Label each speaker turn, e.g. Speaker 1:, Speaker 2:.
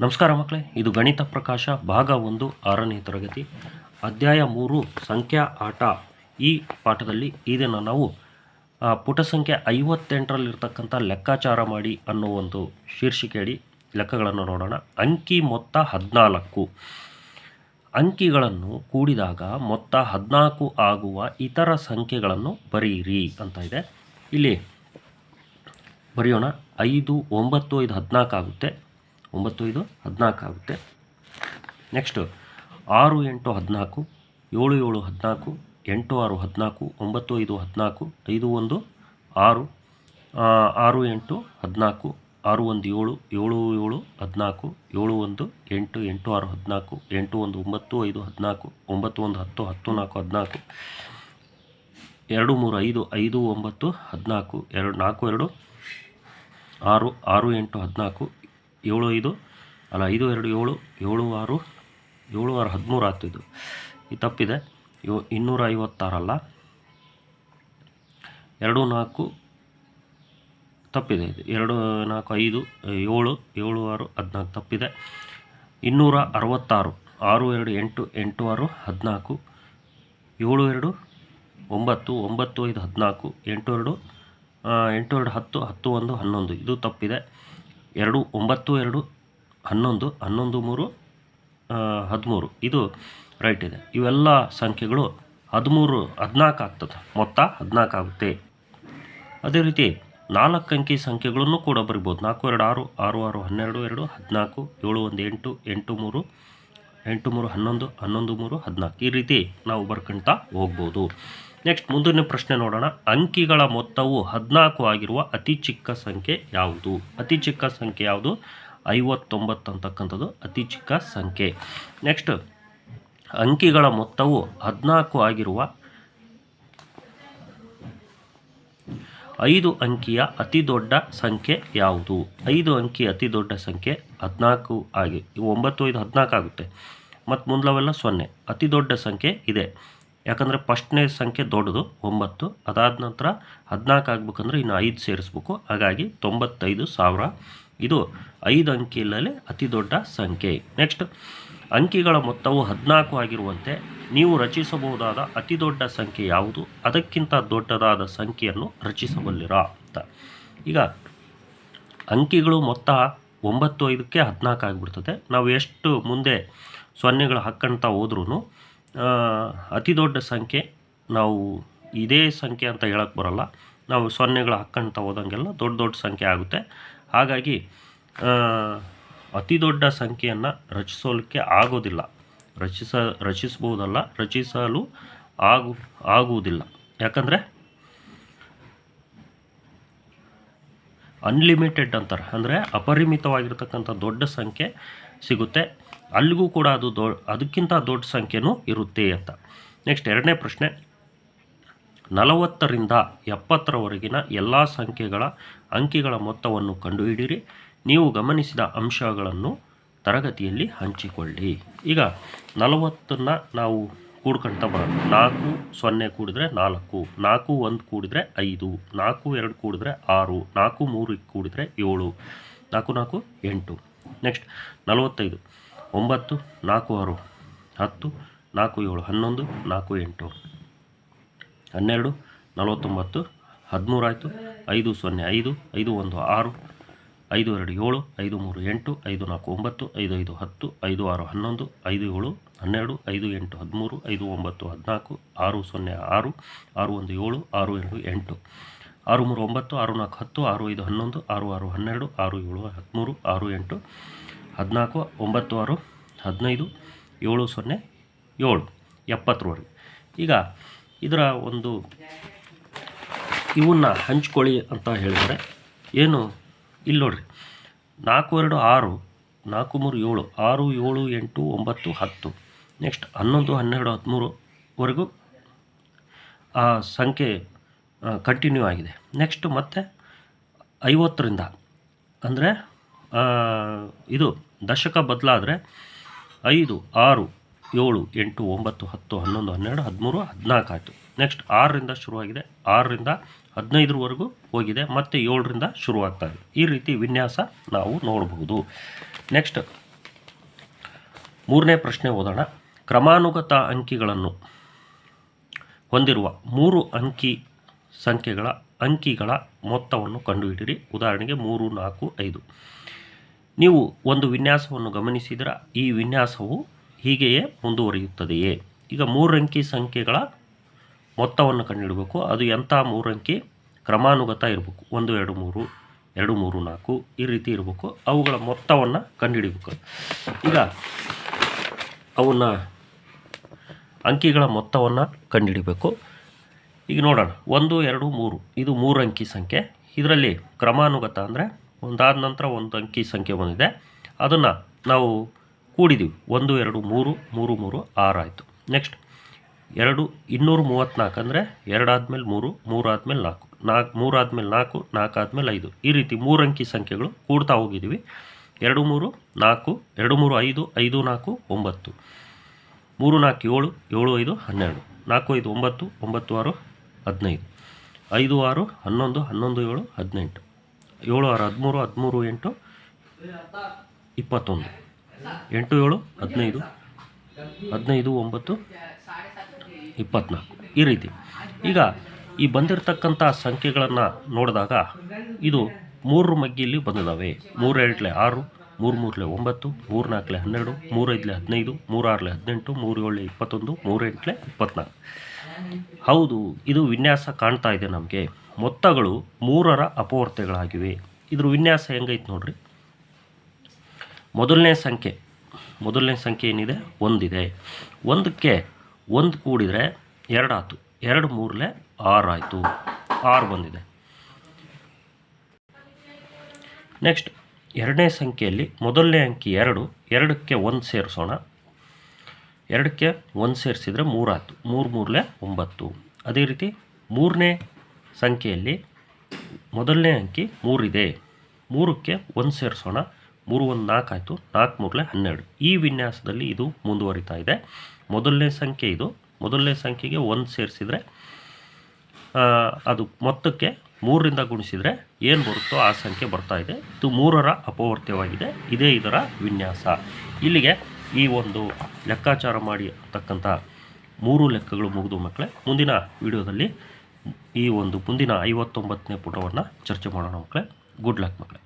Speaker 1: ನಮಸ್ಕಾರ ಮಕ್ಕಳೇ, ಇದು ಗಣಿತ ಪ್ರಕಾಶ, ಭಾಗ ಒಂದು, ಆರನೇ ತರಗತಿ, ಅಧ್ಯಾಯ ಮೂರು, ಸಂಖ್ಯಾ ಆಟ. ಈ ಪಾಠದಲ್ಲಿ ಇದನ್ನು ನಾವು ಪುಟ ಸಂಖ್ಯೆ ಐವತ್ತೆಂಟರಲ್ಲಿರ್ತಕ್ಕಂಥ ಲೆಕ್ಕಾಚಾರ ಮಾಡಿ ಅನ್ನೋ ಒಂದು ಶೀರ್ಷಿಕೆಯಡಿ ಲೆಕ್ಕಗಳನ್ನು ನೋಡೋಣ. ಅಂಕಿ ಮೊತ್ತ ಹದಿನಾಲ್ಕು. ಅಂಕಿಗಳನ್ನು ಕೂಡಿದಾಗ ಮೊತ್ತ ಹದಿನಾಲ್ಕು ಆಗುವ ಇತರ ಸಂಖ್ಯೆಗಳನ್ನು ಬರೀರಿ ಅಂತ ಇದೆ. ಇಲ್ಲಿ ಬರೆಯೋಣ, ಐದು, ಒಂಬತ್ತು, ಐದು, ಹದಿನಾಲ್ಕು ಆಗುತ್ತೆ. ಒಂಬತ್ತು ಐದು ಹದಿನಾಲ್ಕು ಆಗುತ್ತೆ. ನೆಕ್ಸ್ಟು ಆರು, ಎಂಟು, ಹದಿನಾಲ್ಕು, ಏಳು ಏಳು, ಹದಿನಾಲ್ಕು, ಎಂಟು, ಆರು, ಹದಿನಾಲ್ಕು ಒಂಬತ್ತು ಐದು ಹದಿನಾಲ್ಕು, ಐದು, ಒಂದು, ಆರು ಆರು, ಎಂಟು, ಹದಿನಾಲ್ಕು, ಆರು, ಒಂದು, ಏಳು ಏಳು ಏಳು, ಹದಿನಾಲ್ಕು, ಏಳು, ಒಂದು, ಎಂಟು ಎಂಟು, ಆರು, ಹದಿನಾಲ್ಕು, ಎಂಟು, ಒಂದು, ಒಂಬತ್ತು, ಐದು, ಹದಿನಾಲ್ಕು, ಒಂಬತ್ತು, ಒಂದು, ಹತ್ತು ಹತ್ತು, ನಾಲ್ಕು, ಹದಿನಾಲ್ಕು, ಎರಡು, ಮೂರು, ಐದು ಐದು, ಒಂಬತ್ತು, ಹದಿನಾಲ್ಕು, ಎರಡು, ನಾಲ್ಕು, ಎರಡು, ಆರು ಆರು, ಎಂಟು, ಹದಿನಾಲ್ಕು ಏಳು ಐದು? ಅಲ್ಲ, ಐದು, ಎರಡು, ಏಳು ಏಳು, ಆರು ಏಳು, ಆರು, ಹದಿಮೂರು ಆಗ್ತಿದ್ದು ಇದು. ತಪ್ಪಿದೆ. ಯೋ ಇನ್ನೂರ ಐವತ್ತಾರಲ್ಲ? ಎರಡು, ನಾಲ್ಕು, ತಪ್ಪಿದೆ ಇದು. ಎರಡು, ನಾಲ್ಕು, ಐದು, ಏಳು ಏಳು, ಆರು, ಹದಿನಾಲ್ಕು ತಪ್ಪಿದೆ. ಇನ್ನೂರ ಅರವತ್ತಾರು, ಆರು, ಎರಡು, ಎಂಟು ಎಂಟು, ಆರು, ಹದಿನಾಲ್ಕು, ಏಳು, ಎರಡು, ಒಂಬತ್ತು ಒಂಬತ್ತು, ಐದು, ಹದಿನಾಲ್ಕು, ಎಂಟು, ಎರಡು ಎಂಟು, ಎರಡು, ಹತ್ತು ಹತ್ತು, ಒಂದು, ಹನ್ನೊಂದು. ಇದು ತಪ್ಪಿದೆ. ಎರಡು, ಒಂಬತ್ತು, ಎರಡು, ಹನ್ನೊಂದು ಹನ್ನೊಂದು, ಮೂರು ಹದಿಮೂರು. ಇದು ರೈಟ್ ಇದೆ. ಇವೆಲ್ಲ ಸಂಖ್ಯೆಗಳು ಹದಿಮೂರು, ಹದಿನಾಲ್ಕು ಆಗ್ತದೆ. ಮೊತ್ತ ಹದಿನಾಲ್ಕು ಆಗುತ್ತೆ. ಅದೇ ರೀತಿ ನಾಲ್ಕು ಅಂಕಿ ಸಂಖ್ಯೆಗಳನ್ನು ಕೂಡ ಬರಿಬೋದು. ನಾಲ್ಕು, ಎರಡು, ಆರು ಆರು ಆರು, ಹನ್ನೆರಡು, ಎರಡು, ಹದಿನಾಲ್ಕು, ಏಳು, ಒಂದು, ಎಂಟು ಎಂಟು, ಮೂರು ಎಂಟು, ಮೂರು, ಹನ್ನೊಂದು ಹನ್ನೊಂದು, ಮೂರು, ಹದಿನಾಲ್ಕು. ಈ ರೀತಿ ನಾವು ಬರ್ಕೊಳ್ತಾ ಹೋಗ್ಬೋದು. ನೆಕ್ಸ್ಟ್ ಮುಂದಿನ ಪ್ರಶ್ನೆ ನೋಡೋಣ. ಅಂಕಿಗಳ ಮೊತ್ತವು ಹದಿನಾಲ್ಕು ಆಗಿರುವ ಅತಿ ಚಿಕ್ಕ ಸಂಖ್ಯೆ ಯಾವುದು? ಅತಿ ಚಿಕ್ಕ ಸಂಖ್ಯೆ ಯಾವುದು? ಐವತ್ತೊಂಬತ್ತು ಅಂತಕ್ಕಂಥದ್ದು ಅತಿ ಚಿಕ್ಕ ಸಂಖ್ಯೆ. ನೆಕ್ಸ್ಟ್ ಅಂಕಿಗಳ ಮೊತ್ತವು ಹದಿನಾಲ್ಕು ಆಗಿರುವ ಐದು ಅಂಕಿಯ ಅತಿ ದೊಡ್ಡ ಸಂಖ್ಯೆ ಯಾವುದು? ಐದು ಅಂಕಿ ಅತಿ ದೊಡ್ಡ ಸಂಖ್ಯೆ ಹದಿನಾಲ್ಕು ಆಗಿ, ಒಂಬತ್ತು ಐದು ಹದಿನಾಲ್ಕು ಆಗುತ್ತೆ. ಮತ್ತು ಮುಂದಲವೆಲ್ಲ ಸೊನ್ನೆ. ಅತಿ ದೊಡ್ಡ ಸಂಖ್ಯೆ ಇದೆ. ಯಾಕಂದರೆ ಫಸ್ಟ್ನೇ ಸಂಖ್ಯೆ ದೊಡ್ಡದು, ಒಂಬತ್ತು. ಅದಾದ ನಂತರ ಹದಿನಾಲ್ಕು ಆಗ್ಬೇಕಂದ್ರೆ ಇನ್ನು ಐದು ಸೇರಿಸ್ಬೇಕು. ಹಾಗಾಗಿ ತೊಂಬತ್ತೈದು ಸಾವಿರ. ಇದು ಐದು ಅಂಕಿಯಲ್ಲಿ ಅತಿ ದೊಡ್ಡ ಸಂಖ್ಯೆ. ನೆಕ್ಸ್ಟ್ ಅಂಕಿಗಳ ಮೊತ್ತವು ಹದಿನಾಲ್ಕು ಆಗಿರುವಂತೆ ನೀವು ರಚಿಸಬಹುದಾದ ಅತಿ ದೊಡ್ಡ ಸಂಖ್ಯೆ ಯಾವುದು? ಅದಕ್ಕಿಂತ ದೊಡ್ಡದಾದ ಸಂಖ್ಯೆಯನ್ನು ರಚಿಸಬಲ್ಲಿರಾ ಅಂತ. ಈಗ ಅಂಕಿಗಳು ಮೊತ್ತ ಒಂಬತ್ತು ಐದಕ್ಕೆ ಹದಿನಾಲ್ಕು ಆಗಿಬಿಡ್ತದೆ. ನಾವು ಎಷ್ಟು ಮುಂದೆ ಸೊನ್ನೆಗಳು ಹಾಕ್ಕೊಳ್ತಾ ಹೋದ್ರೂ ಅತಿ ದೊಡ್ಡ ಸಂಖ್ಯೆ ನಾವು ಇದೇ ಸಂಖ್ಯೆ ಅಂತ ಹೇಳಕ್ಕೆ ಬರಲ್ಲ. ನಾವು ಸೊನ್ನೆಗಳು ಹಾಕ್ಕೊಳ್ತಾ ಹೋದಂಗೆಲ್ಲ ದೊಡ್ಡ ದೊಡ್ಡ ಸಂಖ್ಯೆ ಆಗುತ್ತೆ. ಹಾಗಾಗಿ ಅತಿ ದೊಡ್ಡ ಸಂಖ್ಯೆಯನ್ನು ರಚಿಸೋಲಿಕ್ಕೆ ಆಗೋದಿಲ್ಲ. ರಚಿಸ ರಚಿಸ್ಬೋದಲ್ಲ ರಚಿಸಲು ಆಗು, ಆಗುವುದಿಲ್ಲ. ಯಾಕಂದರೆ ಅನ್ಲಿಮಿಟೆಡ್ ಅಂತಾರೆ. ಅಂದರೆ ಅಪರಿಮಿತವಾಗಿರ್ತಕ್ಕಂಥ ದೊಡ್ಡ ಸಂಖ್ಯೆ ಸಿಗುತ್ತೆ. ಅಲ್ಲಿಗೂ ಕೂಡ ಅದು ದೊ, ಅದಕ್ಕಿಂತ ದೊಡ್ಡ ಸಂಖ್ಯೆನೂ ಇರುತ್ತೆ ಅಂತ. ನೆಕ್ಸ್ಟ್ ಎರಡನೇ ಪ್ರಶ್ನೆ. ನಲವತ್ತರಿಂದ ಎಪ್ಪತ್ತರವರೆಗಿನ ಎಲ್ಲ ಸಂಖ್ಯೆಗಳ ಅಂಕಿಗಳ ಮೊತ್ತವನ್ನು ಕಂಡುಹಿಡಿಯಿರಿ. ನೀವು ಗಮನಿಸಿದ ಅಂಶಗಳನ್ನು ತರಗತಿಯಲ್ಲಿ ಹಂಚಿಕೊಳ್ಳಿ. ಈಗ ನಲವತ್ತನ್ನು ನಾವು ಕೂಡ್ಕೊಳ್ತಾ ಬರೋಣ. ನಾಲ್ಕು ಸೊನ್ನೆ ಕೂಡಿದ್ರೆ ನಾಲ್ಕು ನಾಲ್ಕು ಒಂದು ಕೂಡಿದ್ರೆ ಐದು, ನಾಲ್ಕು ಎರಡು ಕೂಡಿದ್ರೆ ಆರು, ನಾಲ್ಕು ಮೂರು ಕೂಡಿದ್ರೆ ಏಳು, ನಾಲ್ಕು ನಾಲ್ಕು ಎಂಟು. ನೆಕ್ಸ್ಟ್ ನಲವತ್ತೈದು. ಒಂಬತ್ತು, ನಾಲ್ಕು, ಆರು, ಹತ್ತು, ನಾಲ್ಕು, ಏಳು, ಹನ್ನೊಂದು, ನಾಲ್ಕು, ಎಂಟು. ಹನ್ನೆರಡು, ನಲವತ್ತೊಂಬತ್ತು ಹದಿಮೂರಾಯಿತು ಐದು, ಸೊನ್ನೆ, ಐದು ಐದು, ಒಂದು, ಆರು. ಐದು, ಎರಡು, ಏಳು, ಐದು, ಮೂರು, ಎಂಟು, ಐದು, ನಾಲ್ಕು, ಒಂಬತ್ತು, ಐದು ಐದು, ಹತ್ತು, ಐದು, ಆರು, ಹನ್ನೊಂದು, ಐದು, ಏಳು, ಹನ್ನೆರಡು, ಐದು, ಎಂಟು, ಹದಿಮೂರು, ಐದು, ಒಂಬತ್ತು, ಹದಿನಾಲ್ಕು, ಆರು, ಸೊನ್ನೆ, ಆರು ಆರು, ಒಂದು, ಏಳು, ಆರು, ಎರಡು, ಎಂಟು. ಆರು, ಮೂರು, ಒಂಬತ್ತು, ಆರು, ನಾಲ್ಕು, ಹತ್ತು, ಆರು, ಐದು, ಹನ್ನೊಂದು, ಆರು ಆರು, ಹನ್ನೆರಡು, ಆರು, ಏಳು, ಹದಿಮೂರು, ಆರು, ಎಂಟು. ಹದಿನಾಲ್ಕು ಒಂಬತ್ತು ಆರು ಹದಿನೈದು, ಏಳು, ಸೊನ್ನೆ, ಏಳು ಎಪ್ಪತ್ತರವರೆಗೆ ಈಗ ಇದರ ಒಂದು ಇವನ್ನ ಹಂಚ್ಕೊಳ್ಳಿ ಅಂತ ಹೇಳಿದರೆ ಏನು? ಇಲ್ಲಿ ನೋಡ್ರಿ. ನಾಲ್ಕು, ಎರಡು, ಆರು, ನಾಲ್ಕು, ಮೂರು, ಏಳು, ಆರು, ಏಳು, ಎಂಟು, ಒಂಬತ್ತು, ಹತ್ತು. ನೆಕ್ಸ್ಟ್ ಹನ್ನೊಂದು, ಹನ್ನೆರಡು ಹದಿಮೂರುವರೆಗೂ ಆ ಸಂಖ್ಯೆ ಕಂಟಿನ್ಯೂ ಆಗಿದೆ. ನೆಕ್ಸ್ಟ್ ಮತ್ತೆ ಐವತ್ತರಿಂದ ಅಂದರೆ ಇದು ದಶಕ ಬದಲಾದರೆ ಐದು, ಆರು, ಏಳು, ಎಂಟು, ಒಂಬತ್ತು, ಹತ್ತು, ಹನ್ನೊಂದು, ಹನ್ನೆರಡು, ಹದಿಮೂರು, ಹದಿನಾಲ್ಕು ಆಯಿತು. ನೆಕ್ಸ್ಟ್ ಆರರಿಂದ ಶುರುವಾಗಿದೆ. ಆರರಿಂದ ಹದಿನೈದರವರೆಗೂ ಹೋಗಿದೆ. ಮತ್ತು ಏಳರಿಂದ ಶುರುವಾಗ್ತಾ ಇದೆ. ಈ ರೀತಿ ವಿನ್ಯಾಸ ನಾವು ನೋಡಬಹುದು ನೆಕ್ಸ್ಟ್ ಮೂರನೇ ಪ್ರಶ್ನೆ ಓದೋಣ. ಕ್ರಮಾನುಗತ ಅಂಕಿಗಳನ್ನು ಹೊಂದಿರುವ ಮೂರು ಅಂಕಿ ಸಂಖ್ಯೆಗಳ ಅಂಕಿಗಳ ಮೊತ್ತವನ್ನು ಕಂಡುಹಿಡಿಯಿರಿ. ಉದಾಹರಣೆಗೆ ಮೂರು, ನಾಲ್ಕು, ಐದು. ನೀವು ಒಂದು ವಿನ್ಯಾಸವನ್ನು ಗಮನಿಸಿದರೆ ಈ ವಿನ್ಯಾಸವು ಹೀಗೆಯೇ ಮುಂದುವರಿಯುತ್ತದೆಯೇ? ಈಗ ಮೂರಂಕಿ ಸಂಖ್ಯೆಗಳ ಮೊತ್ತವನ್ನು ಕಂಡುಹಿಡಬೇಕು. ಅದು ಎಂಥ ಮೂರಂಕಿ ಕ್ರಮಾನುಗತ ಇರಬೇಕು. ಒಂದು, ಎರಡು, ಮೂರು ಎರಡು, ಮೂರು, ನಾಲ್ಕು ಈ ರೀತಿ ಇರಬೇಕು. ಅವುಗಳ ಮೊತ್ತವನ್ನು ಕಂಡುಹಿಡಬೇಕು. ಈಗ ಅವನ್ನ ಅಂಕಿಗಳ ಮೊತ್ತವನ್ನು ಕಂಡುಹಿಡಬೇಕು. ಈಗ ನೋಡೋಣ. ಒಂದು, ಎರಡು, ಮೂರು. ಇದು ಮೂರು ಅಂಕಿ ಸಂಖ್ಯೆ. ಇದರಲ್ಲಿ ಕ್ರಮಾನುಗತ ಅಂದರೆ ಒಂದಾದ ನಂತರ ಒಂದು ಅಂಕಿ ಸಂಖ್ಯೆ ಬಂದಿದೆ. ಅದನ್ನು ನಾವು ಕೂಡಿದ್ದೀವಿ ಒಂದು, ಎರಡು, ಮೂರು ಮೂರು ಮೂರು, ಆರು ಆಯಿತು. ನೆಕ್ಸ್ಟ್ ಎರಡು, ಇನ್ನೂರು ಮೂವತ್ತ್ನಾಲ್ಕು ಅಂದರೆ ಎರಡು ಆದಮೇಲೆ ಮೂರು ಮೂರು ಆದಮೇಲೆ ನಾಲ್ಕು. ನಾಲ್ಕು, ಮೂರು ಆದಮೇಲೆ ನಾಲ್ಕು ನಾಲ್ಕು ಆದಮೇಲೆ ಐದು. ಈ ರೀತಿ ಮೂರು ಅಂಕಿ ಸಂಖ್ಯೆಗಳು ಕೂಡ್ತಾ ಹೋಗಿದ್ದೀವಿ ಎರಡು, ಮೂರು, ನಾಲ್ಕು, ಎರಡು, ಮೂರು, ಐದು ಐದು, ನಾಲ್ಕು, ಒಂಬತ್ತು. ಮೂರು, ನಾಲ್ಕು, ಏಳು ಏಳು, ಐದು, ಹನ್ನೆರಡು. ನಾಲ್ಕು, ಐದು, ಒಂಬತ್ತು ಒಂಬತ್ತು, ಆರು, ಹದಿನೈದು. ಐದು, ಆರು, ಹನ್ನೊಂದು ಹನ್ನೊಂದು, ಏಳು, ಹದಿನೆಂಟು. ಏಳು ಆರು ಹದಿಮೂರು ಹದಿಮೂರು, ಎಂಟು, ಇಪ್ಪತ್ತೊಂದು. ಎಂಟು, ಏಳು, ಹದಿನೈದು ಹದಿನೈದು, ಒಂಬತ್ತು, ಇಪ್ಪತ್ನಾಲ್ಕು. ಈ ರೀತಿ. ಈಗ ಈ ಬಂದಿರತಕ್ಕಂಥ ಸಂಖ್ಯೆಗಳನ್ನು ನೋಡಿದಾಗ ಇದು ಮೂರು ಮಗ್ಗಿಯಲ್ಲಿ ಬಂದಿದ್ದಾವೆ ಮೂರು ಎರಡಲೆ ಆರು ಮೂರು ಮೂರಲೆ ಒಂಬತ್ತು ಮೂರು ನಾಲ್ಕಲೆ ಹನ್ನೆರಡು, ಮೂರೈದಲೆ ಹದಿನೈದು, ಮೂರಾರಲೆ ಹದಿನೆಂಟು ಮೂರು ಏಳಲೆ ಇಪ್ಪತ್ತೊಂದು ಮೂರು ಎಂಟಲೆ ಇಪ್ಪತ್ನಾಲ್ಕು. ಹೌದು, ಇದು ವಿನ್ಯಾಸ ಕಾಣ್ತಾ ಇದೆ ನಮಗೆ. ಮೊತ್ತಗಳು ಮೂರರ ಅಪವರ್ತೆಗಳಾಗಿವೆ ಇದ್ರ ವಿನ್ಯಾಸ ಹೆಂಗೈತೆ ನೋಡ್ರಿ. ಮೊದಲನೇ ಸಂಖ್ಯೆ. ಮೊದಲನೇ ಸಂಖ್ಯೆ ಏನಿದೆ? ಒಂದಿದೆ. ಒಂದಕ್ಕೆ ಒಂದು ಕೂಡಿದರೆ ಎರಡಾಯ್ತು ಎರಡು ಮೂರಲೆ ಆರು ಆಯಿತು. ಆರು ಬಂದಿದೆ. ನೆಕ್ಸ್ಟ್, ಎರಡನೇ ಸಂಖ್ಯೆಯಲ್ಲಿ ಮೊದಲನೇ ಅಂಕಿ ಎರಡು, ಎರಡಕ್ಕೆ ಒಂದು ಸೇರಿಸೋಣ. ಎರಡಕ್ಕೆ ಒಂದು ಸೇರಿಸಿದರೆ ಮೂರಾಯ್ತು ಮೂರು ಮೂರಲೆ ಒಂಬತ್ತು. ಅದೇ ರೀತಿ ಮೂರನೇ ಸಂಖ್ಯೆಯಲ್ಲಿ ಮೊದಲನೇ ಅಂಕಿ ಮೂರಿದೆ. ಮೂರಕ್ಕೆ ಒಂದು ಸೇರಿಸೋಣ. ಮೂರು ಒಂದು ನಾಲ್ಕು ಆಯಿತು. ನಾಲ್ಕು ಮೂರಲೆ ಹನ್ನೆರಡು. ಈ ವಿನ್ಯಾಸದಲ್ಲಿ ಇದು ಮುಂದುವರಿತಾ ಇದೆ. ಮೊದಲನೇ ಸಂಖ್ಯೆ ಇದು. ಮೊದಲನೇ ಸಂಖ್ಯೆಗೆ ಒಂದು ಸೇರಿಸಿದರೆ ಅದು ಮೊತ್ತಕ್ಕೆ ಮೂರರಿಂದ ಗುಣಿಸಿದರೆ ಏನು ಬರುತ್ತೋ ಆ ಸಂಖ್ಯೆ ಬರ್ತಾ ಇದೆ. ಇದು ಮೂರರ ಅಪವರ್ತ್ಯವಾಗಿದೆ ಇದೇ ಇದರ ವಿನ್ಯಾಸ. ಇಲ್ಲಿಗೆ ಈ ಒಂದು ಲೆಕ್ಕಾಚಾರ ಮಾಡಿ ಅಂತಕ್ಕಂಥ ಮೂರು ಲೆಕ್ಕಗಳು ಮುಗಿದು ಮಕ್ಕಳೇ, ಮುಂದಿನ ವಿಡಿಯೋದಲ್ಲಿ ಈ ಒಂದು ಮುಂದಿನ ಐವತ್ತೊಂಬತ್ತನೇ ಪುಟವನ್ನು ಚರ್ಚೆ ಮಾಡೋಣ ಮಕ್ಕಳೇ. ಗುಡ್ ಲಕ್ ಮಕ್ಕಳೇ.